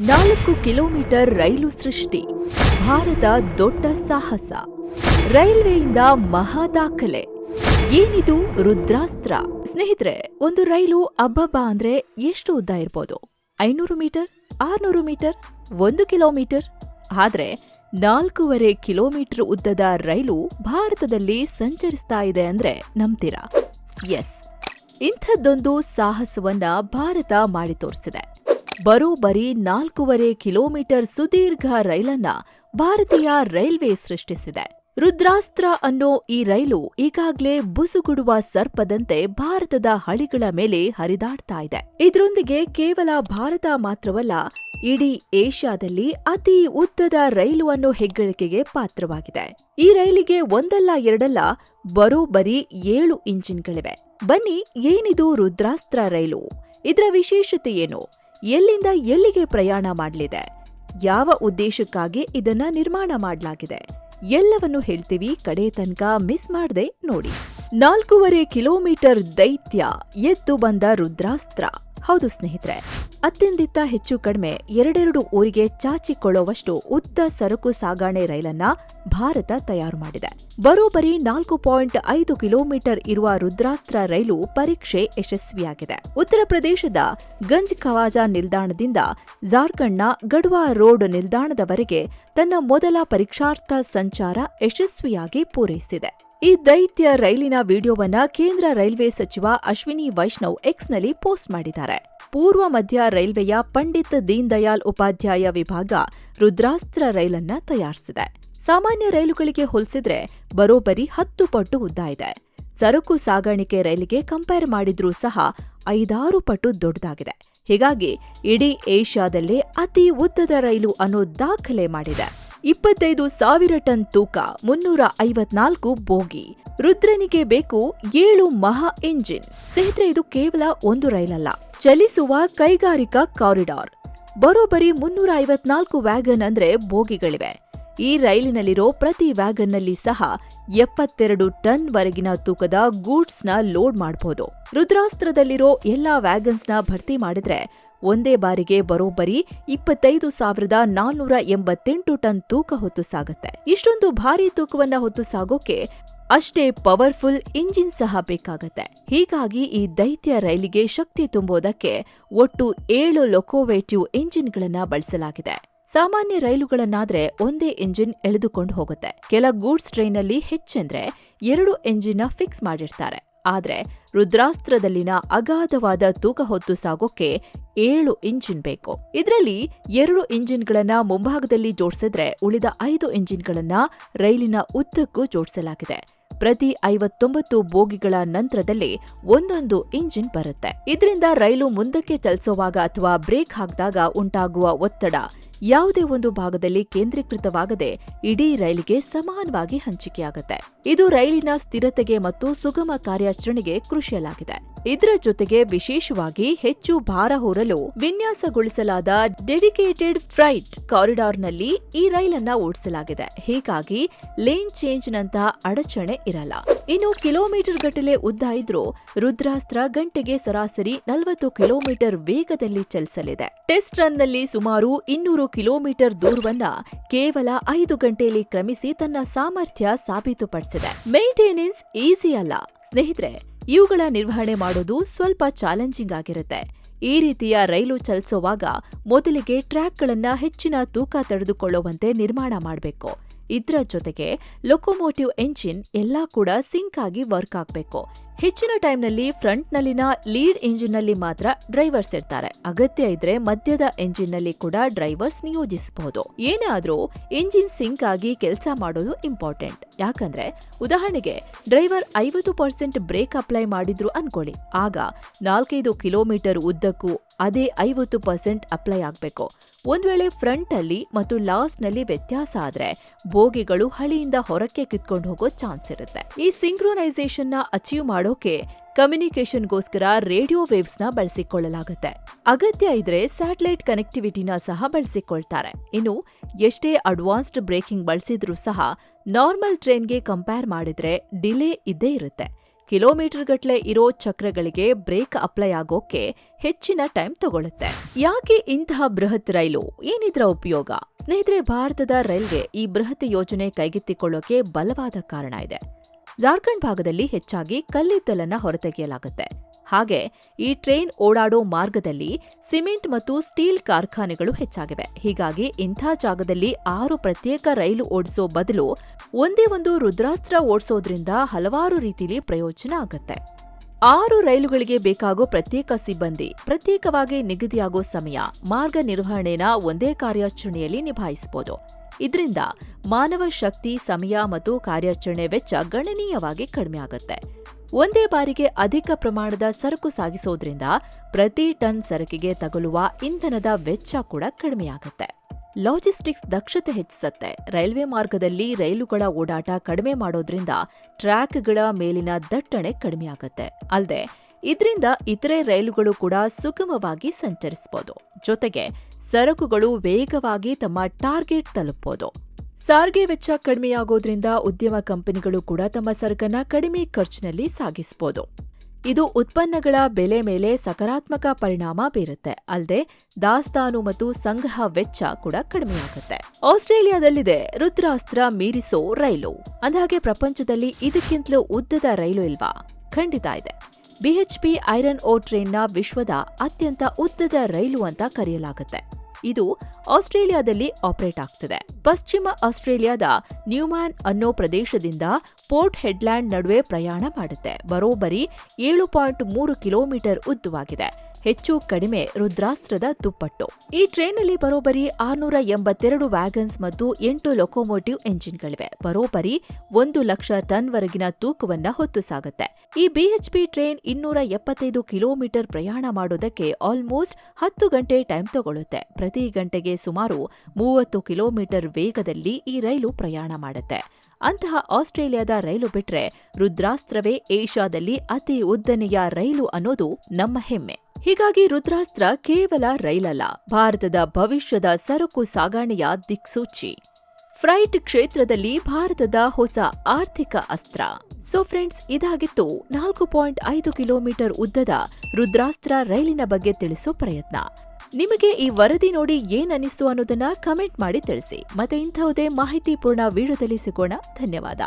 ನಾಲ್ಕು ಕಿಲೋಮೀಟರ್ ರೈಲು ಸೃಷ್ಟಿ, ಭಾರತ ದೊಡ್ಡ ಸಾಹಸ. ರೈಲ್ವೆಯಿಂದ ಮಹಾ ದಾಖಲೆ. ಏನಿದು ರುದ್ರಾಸ್ತ್ರ? ಸ್ನೇಹಿತರೆ, ಒಂದು ರೈಲು ಅಬ್ಬಬ್ಬ ಅಂದ್ರೆ ಎಷ್ಟು ಉದ್ದ ಇರ್ಬೋದು? ಐನೂರು ಮೀಟರ್, ಆರ್ನೂರು ಮೀಟರ್, ಒಂದು ಕಿಲೋಮೀಟರ್? ಆದ್ರೆ, ನಾಲ್ಕೂವರೆ ಕಿಲೋಮೀಟರ್ ಉದ್ದದ ರೈಲು ಭಾರತದಲ್ಲಿ ಸಂಚರಿಸ್ತಾ ಇದೆ ಅಂದ್ರೆ ನಂಬ್ತೀರಾ? ಎಸ್. ಇಂಥದ್ದೊಂದು ಸಾಹಸವನ್ನ ಭಾರತ ಮಾಡಿ ತೋರಿಸಿದೆ. ಬರೋಬ್ಬರಿ ನಾಲ್ಕೂವರೆ ಕಿಲೋಮೀಟರ್ ಸುದೀರ್ಘ ರೈಲನ್ನ ಭಾರತೀಯ ರೈಲ್ವೆ ಸೃಷ್ಟಿಸಿದೆ. ರುದ್ರಾಸ್ತ್ರ ಅನ್ನೋ ಈ ರೈಲು ಈಗಾಗ್ಲೇ ಬುಸುಗುಡುವ ಸರ್ಪದಂತೆ ಭಾರತದ ಹಳಿಗಳ ಮೇಲೆ ಹರಿದಾಡ್ತಾ ಇದೆ. ಇದರೊಂದಿಗೆ ಕೇವಲ ಭಾರತ ಮಾತ್ರವಲ್ಲ, ಇಡೀ ಏಷ್ಯಾದಲ್ಲಿ ಅತಿ ಉದ್ದದ ರೈಲು ಅನ್ನೋ ಹೆಗ್ಗಳಿಕೆಗೆ ಪಾತ್ರವಾಗಿದೆ. ಈ ರೈಲಿಗೆ ಒಂದಲ್ಲ ಎರಡಲ್ಲ, ಬರೋಬರಿ ಏಳು ಇಂಜಿನ್ಗಳಿವೆ. ಬನ್ನಿ ಏನಿದು ರುದ್ರಾಸ್ತ್ರ ರೈಲು? ಇದರ ವಿಶೇಷತೆ ಏನು? ಎಲ್ಲಿಂದ ಎಲ್ಲಿಗೆ ಪ್ರಯಾಣ ಮಾಡಲಿದೆ? ಯಾವ ಉದ್ದೇಶಕ್ಕಾಗಿ ಇದನ್ನ ನಿರ್ಮಾಣ ಮಾಡಲಾಗಿದೆ? ಎಲ್ಲವನ್ನು ಹೇಳ್ತೀವಿ ಕಡೆ ತನಕ ಮಿಸ್ ಮಾಡದೆ ನೋಡಿ. ನಾಲ್ಕೂವರೆ ಕಿಲೋಮೀಟರ್ ದೈತ್ಯ ಎದ್ದು ಬಂದ ರುದ್ರಾಸ್ತ್ರ. ಹೌದು ಸ್ನೇಹಿತರೆ ಅತ್ಯಂದಿತ್ತ ಹೆಚ್ಚು ಕಡಿಮೆ ಎರಡೆರಡು ಊರಿಗೆ ಚಾಚಿಕೊಳ್ಳುವಷ್ಟು ಉದ್ದ ಸರಕು ಸಾಗಾಣೆ ರೈಲನ್ನ ಭಾರತ ತಯಾರು ಮಾಡಿದೆ. ಬರೋಬ್ಬರಿ ನಾಲ್ಕು ಪಾಯಿಂಟ್ ಐದು ಕಿಲೋಮೀಟರ್ ಇರುವ ರುದ್ರಾಸ್ತ್ರ ರೈಲು ಪರೀಕ್ಷೆ ಯಶಸ್ವಿಯಾಗಿದೆ. ಉತ್ತರ ಪ್ರದೇಶದ ಗಂಜ್ ಖವಾಜಾ ನಿಲ್ದಾಣದಿಂದ ಜಾರ್ಖಂಡ್ನ ಗಡ್ವಾ ರೋಡ್ ನಿಲ್ದಾಣದವರೆಗೆ ತನ್ನ ಮೊದಲ ಪರೀಕ್ಷಾರ್ಥ ಸಂಚಾರ ಯಶಸ್ವಿಯಾಗಿ ಪೂರೈಸಿದೆ. ಈ ದೈತ್ಯ ರೈಲಿನ ವಿಡಿಯೋವನ್ನ ಕೇಂದ್ರ ರೈಲ್ವೆ ಸಚಿವ ಅಶ್ವಿನಿ ವೈಷ್ಣವ್ ಎಕ್ಸ್ನಲ್ಲಿ ಪೋಸ್ಟ್ ಮಾಡಿದ್ದಾರೆ. ಪೂರ್ವ ಮಧ್ಯ ರೈಲ್ವೆಯ ಪಂಡಿತ್ ದೀನ್ ದಯಾಳ್ ಉಪಾಧ್ಯಾಯ ವಿಭಾಗ ರುದ್ರಾಸ್ತ್ರ ರೈಲನ್ನ ತಯಾರಿಸಿದೆ. ಸಾಮಾನ್ಯ ರೈಲುಗಳಿಗೆ ಹೋಲಿಸಿದ್ರೆ ಬರೋಬ್ಬರಿ ಹತ್ತು ಪಟ್ಟು ಉದ್ದ ಇದೆ. ಸರಕು ಸಾಗಾಣಿಕೆ ರೈಲಿಗೆ ಕಂಪೇರ್ ಮಾಡಿದ್ರೂ ಸಹ ಐದಾರು ಪಟ್ಟು ದೊಡ್ಡದಾಗಿದೆ. ಹೀಗಾಗಿ ಇಡೀ ಏಷ್ಯಾದಲ್ಲೇ ಅತಿ ಉದ್ದದ ರೈಲು ಅನ್ನೋ ದಾಖಲೆ ಮಾಡಿದೆ. ಇಪ್ಪತ್ತೈದು ಸಾವಿರ ಟನ್ ತೂಕ, ಮುನ್ನೂರ ಐವತ್ನಾಲ್ಕು ಬೋಗಿ. ರುದ್ರನಿಗೆ ಬೇಕು ಏಳು ಮಹಾ ಇಂಜಿನ್ ಸ್ನೇಹಿತರೆ, ಇದು ಕೇವಲ ಒಂದು ರೈಲಲ್ಲ. ಚಲಿಸುವ ಕೈಗಾರಿಕಾ ಕಾರಿಡಾರ್. ಬರೋಬ್ಬರಿ ಮುನ್ನೂರ ಐವತ್ನಾಲ್ಕು ವ್ಯಾಗನ್ ಅಂದ್ರೆ ಬೋಗಿಗಳಿವೆ. ಈ ರೈಲಿನಲ್ಲಿರೋ ಪ್ರತಿ ವ್ಯಾಗನ್ನಲ್ಲಿ ಸಹ ಎಪ್ಪತ್ತೆರಡು ಟನ್ ವರೆಗಿನ ತೂಕದ ಗೂಡ್ಸ್ನ ಲೋಡ್ ಮಾಡಬಹುದು ರುದ್ರಾಸ್ತ್ರದಲ್ಲಿರೋ ಎಲ್ಲಾ ವ್ಯಾಗನ್ಸ್ನ ಭರ್ತಿ ಮಾಡಿದ್ರೆ ಒಂದೇ ಬಾರಿಗೆ ಬರೋಬ್ಬರಿ ಇಪ್ಪತ್ತೈದು ಸಾವಿರದ ನಾನ್ನೂರ ಎಂಬತ್ತೆಂಟು ಟನ್ ತೂಕ ಹೊತ್ತು ಸಾಗುತ್ತೆ. ಇಷ್ಟೊಂದು ಭಾರಿ ತೂಕವನ್ನ ಹೊತ್ತು ಸಾಗೋಕೆ ಅಷ್ಟೇ ಪವರ್ಫುಲ್ ಇಂಜಿನ್ ಸಹ ಬೇಕಾಗತ್ತೆ. ಹೀಗಾಗಿ ಈ ದೈತ್ಯ ರೈಲಿಗೆ ಶಕ್ತಿ ತುಂಬೋದಕ್ಕೆ ಒಟ್ಟು ಏಳು ಲೊಕೋವೇಟಿವ್ ಇಂಜಿನ್ಗಳನ್ನ ಬಳಸಲಾಗಿದೆ. ಸಾಮಾನ್ಯ ರೈಲುಗಳನ್ನಾದ್ರೆ ಒಂದೇ ಇಂಜಿನ್ ಎಳೆದುಕೊಂಡು ಹೋಗುತ್ತೆ. ಕೆಲ ಗೂಡ್ಸ್ ಟ್ರೈನಲ್ಲಿ ಹೆಚ್ಚೆಂದ್ರೆ ಎರಡು ಎಂಜಿನ್ನ ಫಿಕ್ಸ್ ಮಾಡಿರ್ತಾರೆ. ಆದ್ರೆ ರುದ್ರಾಸ್ತ್ರದಲ್ಲಿನ ಅಗಾಧವಾದ ತೂಕ ಹೊತ್ತು ಸಾಗೋಕೆ ಏಳು ಇಂಜಿನ್ ಬೇಕು. ಇದರಲ್ಲಿ ಎರಡು ಇಂಜಿನ್ಗಳನ್ನ ಮುಂಭಾಗದಲ್ಲಿ ಜೋಡಿಸಿದ್ರೆ ಉಳಿದ ಐದು ಇಂಜಿನ್ಗಳನ್ನ ರೈಲಿನ ಉದ್ದಕ್ಕೂ ಜೋಡಿಸಲಾಗಿದೆ. ಪ್ರತಿ ಐವತ್ತೊಂಬತ್ತು ಬೋಗಿಗಳ ನಂತರದಲ್ಲಿ ಒಂದೊಂದು ಇಂಜಿನ್ ಬರುತ್ತೆ. ಇದರಿಂದ ರೈಲು ಮುಂದಕ್ಕೆ ಚಲಿಸುವಾಗ ಅಥವಾ ಬ್ರೇಕ್ ಹಾಕಿದಾಗ ಉಂಟಾಗುವ ಒತ್ತಡ ಯಾವುದೇ ಒಂದು ಭಾಗದಲ್ಲಿ ಕೇಂದ್ರೀಕೃತವಾಗದೆ ಇಡೀ ರೈಲಿಗೆ ಸಮಾನವಾಗಿ ಹಂಚಿಕೆಯಾಗುತ್ತೆ. ಇದು ರೈಲಿನ ಸ್ಥಿರತೆಗೆ ಮತ್ತು ಸುಗಮ ಕಾರ್ಯಾಚರಣೆಗೆ ಕೃಷಿಯಲಾಗಿದೆ ಇದರ ಜೊತೆಗೆ ವಿಶೇಷವಾಗಿ ಹೆಚ್ಚು ಭಾರ ಹೊರಲು ವಿನ್ಯಾಸಗೊಳಿಸಲಾದ ಡೆಡಿಕೇಟೆಡ್ ಫ್ರೈಟ್ ಕಾರಿಡಾರ್ನಲ್ಲಿ ಈ ರೈಲನ್ನ ಓಡಿಸಲಾಗಿದೆ. ಹೀಗಾಗಿ ಲೇನ್ ಚೇಂಜ್ ನಂತಹ ಅಡಚಣೆ ಇರಲ್ಲ. ಇನ್ನು ಕಿಲೋಮೀಟರ್ ಗಟ್ಟಲೆ ಉದ್ದ ಇದ್ರೂ ರುದ್ರಾಸ್ತ್ರ ಗಂಟೆಗೆ ಸರಾಸರಿ ನಲವತ್ತು ಕಿಲೋಮೀಟರ್ ವೇಗದಲ್ಲಿ ಚಲಿಸಲಿದೆ. ಟೆಸ್ಟ್ ರನ್ನಲ್ಲಿ ಸುಮಾರು ಇನ್ನೂರು ಕಿಲೋಮೀಟರ್ ದೂರವನ್ನ ಕೇವಲ ಐದು ಗಂಟೆಯಲ್ಲಿ ಕ್ರಮಿಸಿ ತನ್ನ ಸಾಮರ್ಥ್ಯ ಸಾಬೀತುಪಡಿಸಿದೆ. ಮೇಂಟೆನೆನ್ಸ್ ಈಸಿ ಅಲ್ಲ. ಸ್ನೇಹಿತರೆ, ಇವುಗಳ ನಿರ್ವಹಣೆ ಮಾಡೋದು ಸ್ವಲ್ಪ ಚಾಲೆಂಜಿಂಗ್ ಆಗಿರುತ್ತೆ. ಈ ರೀತಿಯ ರೈಲು ಚಲಿಸುವಾಗ ಮೊದಲಿಗೆ ಟ್ರ್ಯಾಕ್ಗಳನ್ನ ಹೆಚ್ಚಿನ ತೂಕ ತಡೆದುಕೊಳ್ಳುವಂತೆ ನಿರ್ಮಾಣ ಮಾಡಬೇಕು. ಇದರ ಜೊತೆಗೆ ಲೊಕೊಮೋಟಿವ್ ಎಂಜಿನ್ ಎಲ್ಲಾ ಕೂಡ ಸಿಂಕ್ ಆಗಿ ವರ್ಕ್ ಆಗಬೇಕು. ಹೆಚ್ಚಿನ ಟೈಮ್ನಲ್ಲಿ ಫ್ರಂಟ್ನಲ್ಲಿನ ಲೀಡ್ ಇಂಜಿನ್ನಲ್ಲಿ ಮಾತ್ರ ಡ್ರೈವರ್ಸ್ ಇರ್ತಾರೆ. ಅಗತ್ಯ ಇದ್ರೆ ಮಧ್ಯದ ಎಂಜಿನ್ನಲ್ಲಿ ಕೂಡ ಡ್ರೈವರ್ಸ್ ನಿಯೋಜಿಸಬಹುದು. ಏನೇ ಇಂಜಿನ್ ಸಿಂಕ್ ಆಗಿ ಕೆಲಸ ಮಾಡೋದು ಇಂಪಾರ್ಟೆಂಟ್. ಯಾಕಂದ್ರೆ ಉದಾಹರಣೆಗೆ ಡ್ರೈವರ್ ಐವತ್ತು ಪರ್ಸೆಂಟ್ ಬ್ರೇಕ್ ಅಪ್ಲೈ ಮಾಡಿದ್ರು ಅನ್ಕೊಳ್ಳಿ. ಆಗ ನಾಲ್ಕೈದು ಕಿಲೋಮೀಟರ್ ಉದ್ದಕ್ಕೂ ಅದೇ ಐವತ್ತು ಪರ್ಸೆಂಟ್ ಅಪ್ಲೈ ಆಗಬೇಕು. ಒಂದ್ ವೇಳೆ ಫ್ರಂಟ್ ಅಲ್ಲಿ ಮತ್ತು ಲಾಸ್ಟ್ನಲ್ಲಿ ವ್ಯತ್ಯಾಸ ಆದ್ರೆ ಬೋಗಿಗಳು ಹಳಿಯಿಂದ ಹೊರಕ್ಕೆ ಕಿತ್ಕೊಂಡು ಹೋಗೋ ಚಾನ್ಸ್ ಇರುತ್ತೆ. ಈ ಸಿಂಕ್ರೋನೈಸೇಷನ್ನ ಅಚೀವ್ ಮಾಡೋಕೆ ಕಮ್ಯುನಿಕೇಶನ್ಗೋಸ್ಕರ ರೇಡಿಯೋ ವೇವ್ಸ್ನ ಬಳಸಿಕೊಳ್ಳಲಾಗುತ್ತೆ. ಅಗತ್ಯ ಇದ್ರೆ ಸ್ಯಾಟಲೈಟ್ ಕನೆಕ್ಟಿವಿಟಿನ ಸಹ ಬಳಸಿಕೊಳ್ತಾರೆ. ಇನ್ನು ಎಷ್ಟೇ ಅಡ್ವಾನ್ಸ್ಡ್ ಬ್ರೇಕಿಂಗ್ ಬಳಸಿದ್ರೂ ಸಹ ನಾರ್ಮಲ್ ಟ್ರೈನ್ಗೆ ಕಂಪೇರ್ ಮಾಡಿದ್ರೆ ಡಿಲೇ ಇದ್ದೇ ಇರುತ್ತೆ. ಕಿಲೋಮೀಟರ್ ಗಟ್ಲೆ ಇರೋ ಚಕ್ರಗಳಿಗೆ ಬ್ರೇಕ್ ಅಪ್ಲೈ ಆಗೋಕೆ ಹೆಚ್ಚಿನ ಟೈಮ್ ತಗೊಳ್ಳುತ್ತೆ ಯಾಕೆ ಇಂತಹ ಬೃಹತ್ ರೈಲು? ಏನಿದ್ರ ಉಪಯೋಗ? ಸ್ನೇಹಿತರೆ, ಭಾರತದ ರೈಲ್ವೆ ಈ ಬೃಹತ್ ಯೋಜನೆ ಕೈಗೆತ್ತಿಕೊಳ್ಳೋಕೆ ಬಲವಾದ ಕಾರಣ ಇದೆ. ಜಾರ್ಖಂಡ್ ಭಾಗದಲ್ಲಿ ಹೆಚ್ಚಾಗಿ ಕಲ್ಲಿದ್ದಲನ್ನ ಹೊರತೆಗೆಯಲಾಗುತ್ತೆ. ಹಾಗೆ ಈ ಟ್ರೈನ್ ಓಡಾಡೋ ಮಾರ್ಗದಲ್ಲಿ ಸಿಮೆಂಟ್ ಮತ್ತು ಸ್ಟೀಲ್ ಕಾರ್ಖಾನೆಗಳು ಹೆಚ್ಚಾಗಿವೆ. ಹೀಗಾಗಿ ಇಂಥ ಜಾಗದಲ್ಲಿ ಆರು ಪ್ರತ್ಯೇಕ ರೈಲು ಓಡಿಸೋ ಬದಲು ಒಂದೇ ಒಂದು ರುದ್ರಾಸ್ತ್ರ ಓಡಿಸೋದ್ರಿಂದ ಹಲವಾರು ರೀತಿಲಿ ಪ್ರಯೋಜನ ಆಗುತ್ತೆ. ಆರು ರೈಲುಗಳಿಗೆ ಬೇಕಾಗೋ ಪ್ರತ್ಯೇಕ ಸಿಬ್ಬಂದಿ ಪ್ರತ್ಯೇಕವಾಗಿ ನಿಗದಿಯಾಗೋ ಸಮಯ ಮಾರ್ಗ ನಿರ್ವಹಣೆನ ಒಂದೇ ಕಾರ್ಯಾಚರಣೆಯಲ್ಲಿ ನಿಭಾಯಿಸಬಹುದು ಇದರಿಂದ ಮಾನವ ಶಕ್ತಿ, ಸಮಯ ಮತ್ತು ಕಾರ್ಯಾಚರಣೆ ವೆಚ್ಚ ಗಣನೀಯವಾಗಿ ಕಡಿಮೆ ಆಗುತ್ತೆ. ಒಂದೇ ಬಾರಿಗೆ ಅಧಿಕ ಪ್ರಮಾಣದ ಸರಕು ಸಾಗಿಸೋದ್ರಿಂದ ಪ್ರತಿ ಟನ್ ಸರಕಿಗೆ ತಗುಲುವ ಇಂಧನದ ವೆಚ್ಚ ಕೂಡ ಕಡಿಮೆಯಾಗುತ್ತೆ ಲಾಜಿಸ್ಟಿಕ್ಸ್ ದಕ್ಷತೆ ಹೆಚ್ಚಿಸುತ್ತೆ. ರೈಲ್ವೆ ಮಾರ್ಗದಲ್ಲಿ ರೈಲುಗಳ ಓಡಾಟ ಕಡಿಮೆ ಮಾಡೋದ್ರಿಂದ ಟ್ರ್ಯಾಕ್ಗಳ ಮೇಲಿನ ದಟ್ಟಣೆ ಕಡಿಮೆಯಾಗುತ್ತೆ ಅಲ್ಲದೆ ಇದರಿಂದ ಇತರೆ ರೈಲುಗಳು ಕೂಡ ಸುಗಮವಾಗಿ ಸಂಚರಿಸಬಹುದು ಜೊತೆಗೆ ಸರಕುಗಳು ವೇಗವಾಗಿ ತಮ್ಮ ಟಾರ್ಗೆಟ್ ತಲುಪಬಹುದು ಸಾರಿಗೆ ವೆಚ್ಚ ಕಡಿಮೆಯಾಗೋದ್ರಿಂದ ಉದ್ಯಮ ಕಂಪನಿಗಳು ಕೂಡ ತಮ್ಮ ಸರಕನ್ನ ಕಡಿಮೆ ಖರ್ಚಿನಲ್ಲಿ ಸಾಗಿಸಬಹುದು ಇದು ಉತ್ಪನ್ನಗಳ ಬೆಲೆ ಮೇಲೆ ಸಕಾರಾತ್ಮಕ ಪರಿಣಾಮ ಬೀರುತ್ತೆ. ಅಲ್ಲದೆ ದಾಸ್ತಾನು ಮತ್ತು ಸಂಗ್ರಹ ವೆಚ್ಚ ಕೂಡ ಕಡಿಮೆಯಾಗುತ್ತೆ. ಆಸ್ಟ್ರೇಲಿಯಾದಲ್ಲಿದೆ, ರುದ್ರಾಸ್ತ್ರ ಮೀರಿಸೋ ರೈಲು. ಅಂದಹಾಗೆ ಪ್ರಪಂಚದಲ್ಲಿ ಇದಕ್ಕಿಂತಲೂ ಉದ್ದದ ರೈಲು ಇಲ್ವಾ? ಖಂಡಿತ ಇದೆ. ಬಿಎಚ್ಪಿ ಐರನ್ ಓ ಟ್ರೈನ್ನ ವಿಶ್ವದ ಅತ್ಯಂತ ಉದ್ದದ ರೈಲು ಅಂತ ಕರೆಯಲಾಗುತ್ತೆ. ಇದು ಆಸ್ಟ್ರೇಲಿಯಾದಲ್ಲಿ ಆಪರೇಟ್ ಆಗ್ತದೆ. ಪಶ್ಚಿಮ ಆಸ್ಟ್ರೇಲಿಯಾದ ನ್ಯೂಮ್ಯಾನ್ ಅನ್ನೋ ಪ್ರದೇಶದಿಂದ ಪೋರ್ಟ್ ಹೆಡ್ಲ್ಯಾಂಡ್ ನಡುವೆ ಪ್ರಯಾಣ ಮಾಡುತ್ತೆ. ಬರೋಬ್ಬರಿ ಏಳು ಪಾಯಿಂಟ್ ಮೂರು ಕಿಲೋಮೀಟರ್ ಉದ್ದವಾಗಿದೆ. ಹೆಚ್ಚು ಕಡಿಮೆ ರುದ್ರಾಸ್ತ್ರದ ದುಪ್ಪಟ್ಟು. ಈ ಟ್ರೈನ್ನಲ್ಲಿ ಬರೋಬ್ಬರಿ ಆರ್ನೂರ ಎಂಬತ್ತೆರಡು ವ್ಯಾಗನ್ಸ್ ಮತ್ತು ಎಂಟು ಲೊಕೋಮೋಟಿವ್ ಎಂಜಿನ್ಗಳಿವೆ. ಬರೋಬ್ಬರಿ ಒಂದು ಲಕ್ಷ ಟನ್ ವರೆಗಿನ ತೂಕವನ್ನ ಹೊತ್ತು ಸಾಗುತ್ತೆ. ಈ ಬಿಎಚ್ಪಿ ಟ್ರೈನ್ ಇನ್ನೂರ ಎಪ್ಪತ್ತೈದು ಕಿಲೋಮೀಟರ್ ಪ್ರಯಾಣ ಮಾಡೋದಕ್ಕೆ ಆಲ್ಮೋಸ್ಟ್ ಹತ್ತು ಗಂಟೆ ಟೈಮ್ ತಗೊಳ್ಳುತ್ತೆ ಪ್ರತಿ ಗಂಟೆಗೆ ಸುಮಾರು ಮೂವತ್ತು ಕಿಲೋಮೀಟರ್ ವೇಗದಲ್ಲಿ ಈ ರೈಲು ಪ್ರಯಾಣ ಮಾಡುತ್ತೆ. ಅಂತಹ ಆಸ್ಟ್ರೇಲಿಯಾದ ರೈಲು ಬಿಟ್ರೆ ರುದ್ರಾಸ್ತ್ರವೇ ಏಷ್ಯಾದಲ್ಲಿ ಅತಿ ಉದ್ದನೆಯ ರೈಲು ಅನ್ನೋದು ನಮ್ಮ ಹೆಮ್ಮೆ. ಹೀಗಾಗಿ ರುದ್ರಾಸ್ತ್ರ ಕೇವಲ ರೈಲಲ್ಲ, ಭಾರತದ ಭವಿಷ್ಯದ ಸರಕು ಸಾಗಾಣೆಯ ದಿಕ್ಸೂಚಿ. ಫ್ರೈಟ್ ಕ್ಷೇತ್ರದಲ್ಲಿ ಭಾರತದ ಹೊಸ ಆರ್ಥಿಕ ಅಸ್ತ್ರ. ಸೊ ಫ್ರೆಂಡ್ಸ್ ಇದಾಗಿತ್ತು ನಾಲ್ಕು ಪಾಯಿಂಟ್ ಐದು ಕಿಲೋಮೀಟರ್ ಉದ್ದದ ರುದ್ರಾಸ್ತ್ರ ರೈಲಿನ ಬಗ್ಗೆ ತಿಳಿಸೋ ಪ್ರಯತ್ನ. ನಿಮಗೆ ಈ ವರದಿ ನೋಡಿ ಏನ್ ಅನ್ನೋದನ್ನ ಕಮೆಂಟ್ ಮಾಡಿ ತಿಳಿಸಿ. ಮತ್ತೆ ಇಂತಹುದೇ ಮಾಹಿತಿಪೂರ್ಣ ವಿಡಿಯೋದಲ್ಲಿ ಸಿಗೋಣ ಧನ್ಯವಾದ.